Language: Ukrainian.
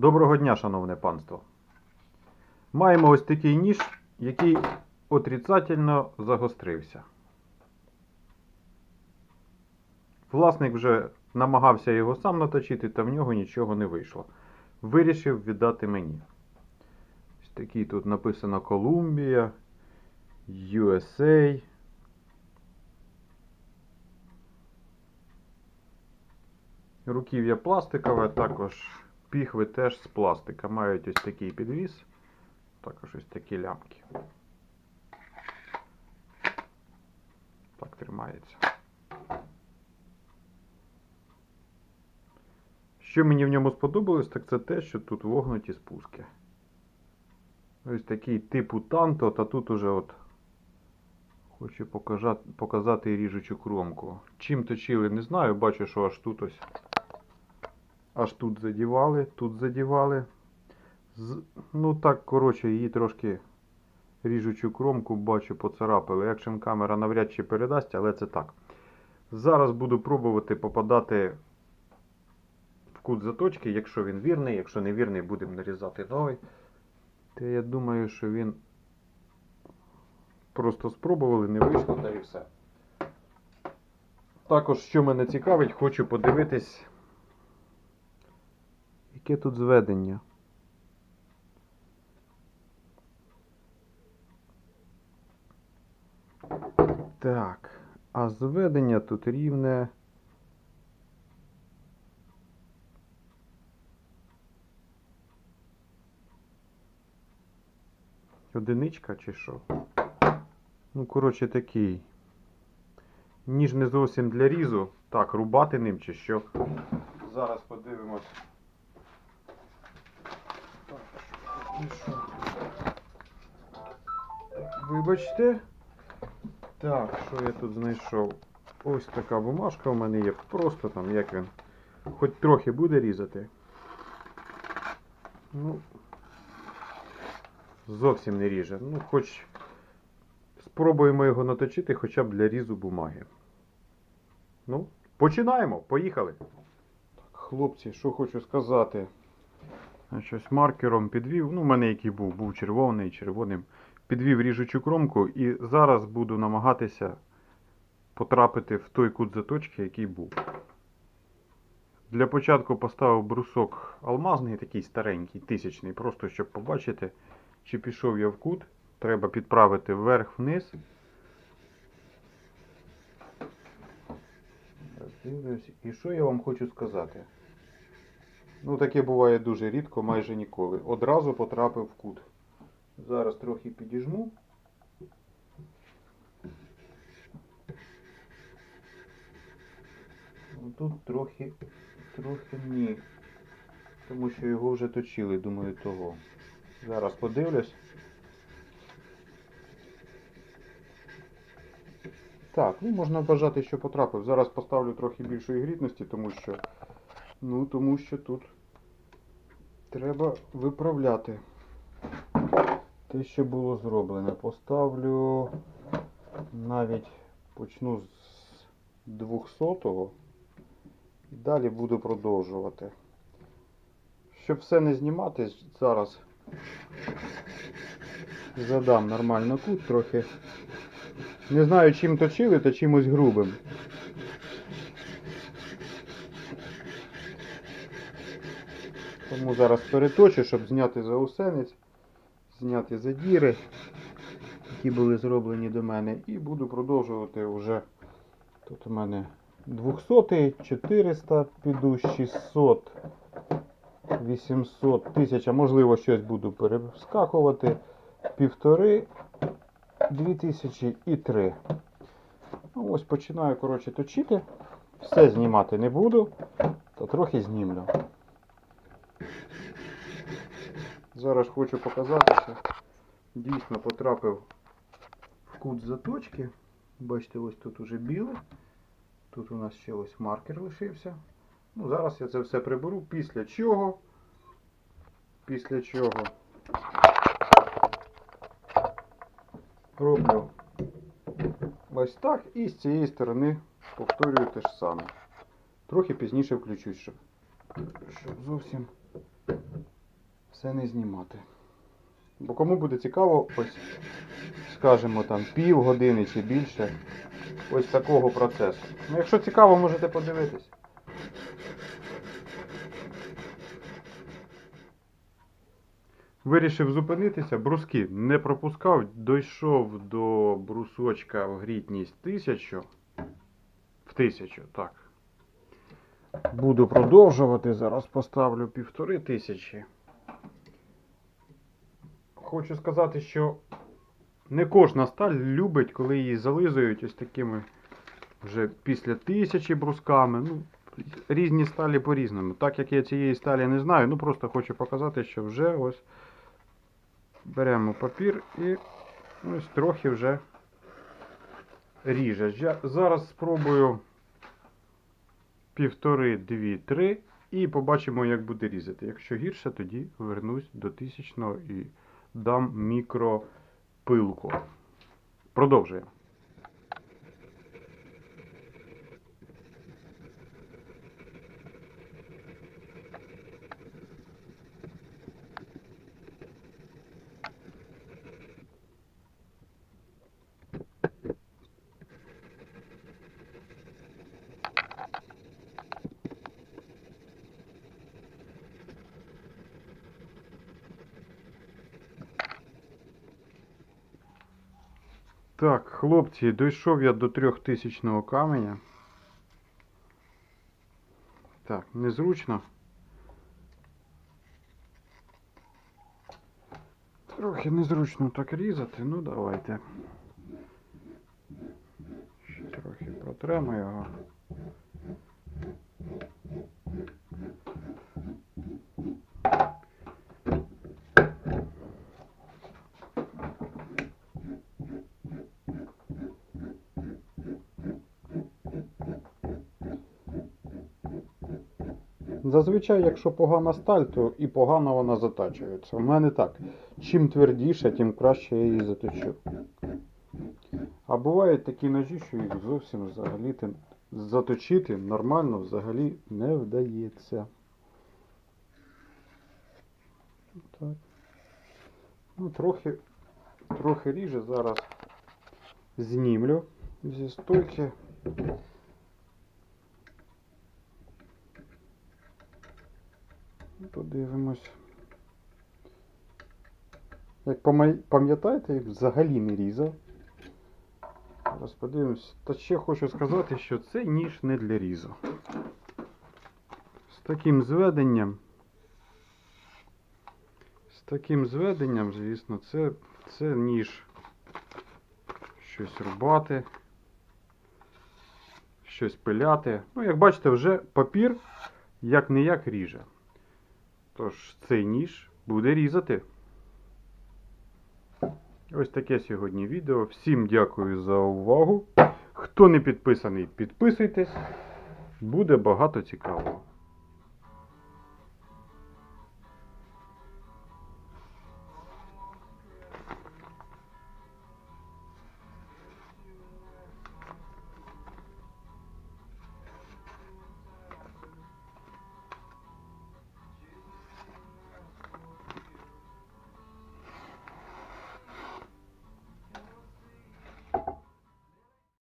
Доброго дня, шановне панство. Маємо ось такий ніж, який отрицательно загострився. Власник вже намагався його сам наточити, та в нього нічого не вийшло. Вирішив віддати мені. Ось такий тут написано Колумбія, USA. Руків'я пластикове, також піхви теж з пластика. Мають ось такий підвіс, також ось такі лямки. Так тримається. Що мені в ньому сподобалось, так це те, що тут вогнуті спуски. Ось такий типу танто, та тут уже от хочу покажати, показати ріжучу кромку. Чим точили, не знаю, бачу, що аж тут ось. Аж тут задівали, тут задівали. З... Ну так, коротше, її трошки ріжучу кромку бачу, поцарапали. Екшн камера навряд чи передасть, але це так. Зараз буду пробувати попадати в кут заточки, якщо він вірний, якщо не вірний, будемо нарізати новий. То я думаю, що він просто спробували, не вийшло, та і все. Також, що мене цікавить, хочу подивитись, яке тут зведення. Так, а зведення тут рівне. Одиничка чи що? Ну, коротше, такий. Ніж не зовсім для різу. Так, рубати ним чи що. Зараз подивимось. Так, ну що? Вибачте. Так, що я тут знайшов? Ось така бумажка у мене є. Просто там, як він. Хоч трохи буде різати. Ну. Зовсім не ріже. Ну, хоч спробуємо його наточити хоча б для різу бумаги. Ну, починаємо. Поїхали. Хлопці, що хочу сказати. Щось маркером підвів. Ну, у мене який був, був червоний, червоним. Підвів ріжучу кромку і зараз буду намагатися потрапити в той кут заточки, який був. Для початку поставив брусок алмазний, такий старенький, тисячний, просто щоб побачити, чи пішов я в кут. Треба підправити вверх-вниз. І що я вам хочу сказати? Ну, таке буває дуже рідко, майже ніколи. Одразу потрапив в кут. Зараз трохи підіжму. Ну, Тут трохи, трохи ні. Тому що його вже точили, думаю, того. Зараз подивлюсь. Так, ну можна вважати, що потрапив. Зараз поставлю трохи більшої грітності, тому що. Ну, тому що тут треба виправляти те, що було зроблено. Поставлю навіть почну з 200-го і далі буду продовжувати. Щоб все не знімати, зараз задам нормально кут трохи. Не знаю, чим точили, та чимось грубим. Тому зараз переточу, щоб зняти заусенець, зняти задіри, які були зроблені до мене, і буду продовжувати вже. Тут у мене 200, 400, піду 600, 800, 1000, можливо, щось буду перескакувати. Півтори, 2000 і 3. Ну, ось починаю, коротше, точити. Все знімати не буду, та трохи знімлю. Зараз хочу показати, що дійсно потрапив в кут заточки. Бачите, ось тут уже біле. Тут у нас ще ось маркер лишився. Ну, зараз я це все приберу, після чого. Після чого роблю ось так і з цієї сторони повторюю те ж саме. Трохи пізніше включусь, щоб, щоб зовсім все не знімати. Бо кому буде цікаво, ось, скажімо там, пів години чи більше ось такого процесу. Ну, якщо цікаво, можете подивитись. Вирішив зупинитися, бруски не пропускав, дійшов до брусочка в грітність 1000. В 1000, так. Буду продовжувати. Зараз поставлю півтори тисячі. Хочу сказати, що не кожна сталь любить, коли її зализують ось такими вже після тисячі брусками. Ну, різні сталі по-різному. Так як я цієї сталі не знаю, ну просто хочу показати, що вже ось беремо папір і ось трохи вже ріже. Я зараз спробую півтори, дві, три і побачимо, як буде різати. Якщо гірше, тоді вернусь до тисячного і дам мікропилку. Продовжуємо. Так, хлопці, дійшов я до трьохтисячного каменя. Так, незручно. Трохи незручно так різати, ну давайте. Ще трохи протремо його. Зазвичай, якщо погана сталь, то і погано вона затачується. У мене так. Чим твердіше, тим краще я її заточу. А бувають такі ножі, що їх зовсім взагалі заточити нормально взагалі не вдається. Так. Ну, трохи, трохи ріже зараз знімлю зі стойки. Подивимось. Як пам'ятаєте, взагалі не різав. Зараз подивимось. Та ще хочу сказати, що цей ніж не для різу. З таким зведенням. З таким зведенням, звісно, це, це ніж щось рубати, щось пиляти. Ну, як бачите, вже папір як не як ріже. Тож цей ніж буде різати. Ось таке сьогодні відео. Всім дякую за увагу. Хто не підписаний, підписуйтесь. Буде багато цікавого.